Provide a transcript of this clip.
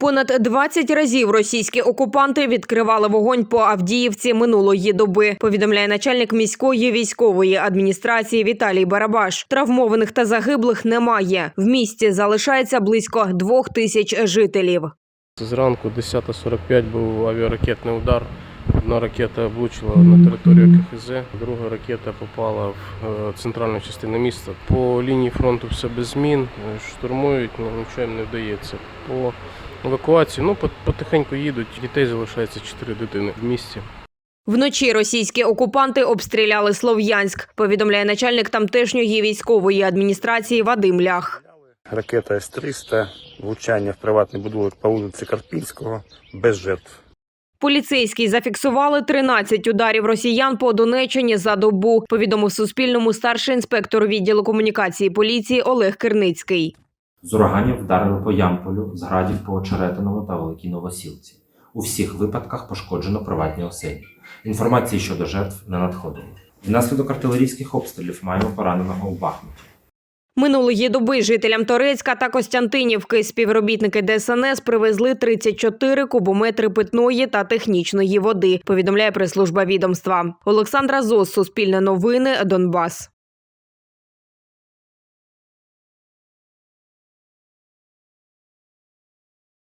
Понад 20 разів російські окупанти відкривали вогонь по Авдіївці минулої доби. Повідомляє начальник міської військової адміністрації Віталій Барабаш. Травмованих та загиблих немає. В місті залишається близько двох тисяч жителів. Зранку 10.45 був авіаракетний удар. Одна ракета влучила на територію КХЗ, друга ракета попала в е, центральну частину міста. По лінії фронту все без змін, е, штурмують, але нічого їм не вдається. По евакуації ну, потихеньку їдуть, дітей залишається 4 дитини в місті. Вночі російські окупанти обстріляли Слов'янськ. Повідомляє начальник тамтешньої військової адміністрації Вадим Лях. Ракета С-300, влучання в приватний будинок по вулиці Карпінського, без жертв. Поліцейські зафіксували 13 ударів росіян по Донеччині за добу. Повідомив Суспільному старший інспектор відділу комунікації поліції Олег Кирницький. З ураганів вдарили по Ямполю, з градів по Очеретинову та Великій Новосілці. У всіх випадках пошкоджено приватні оселі. Інформації щодо жертв не надходило. Внаслідок артилерійських обстрілів маємо пораненого у Бахмуті. Минулої доби жителям Торецька та Костянтинівки співробітники ДСНС привезли 34 кубометри питної та технічної води. Повідомляє прес-служба відомства. Олександра Зос, Суспільне новини, Донбас.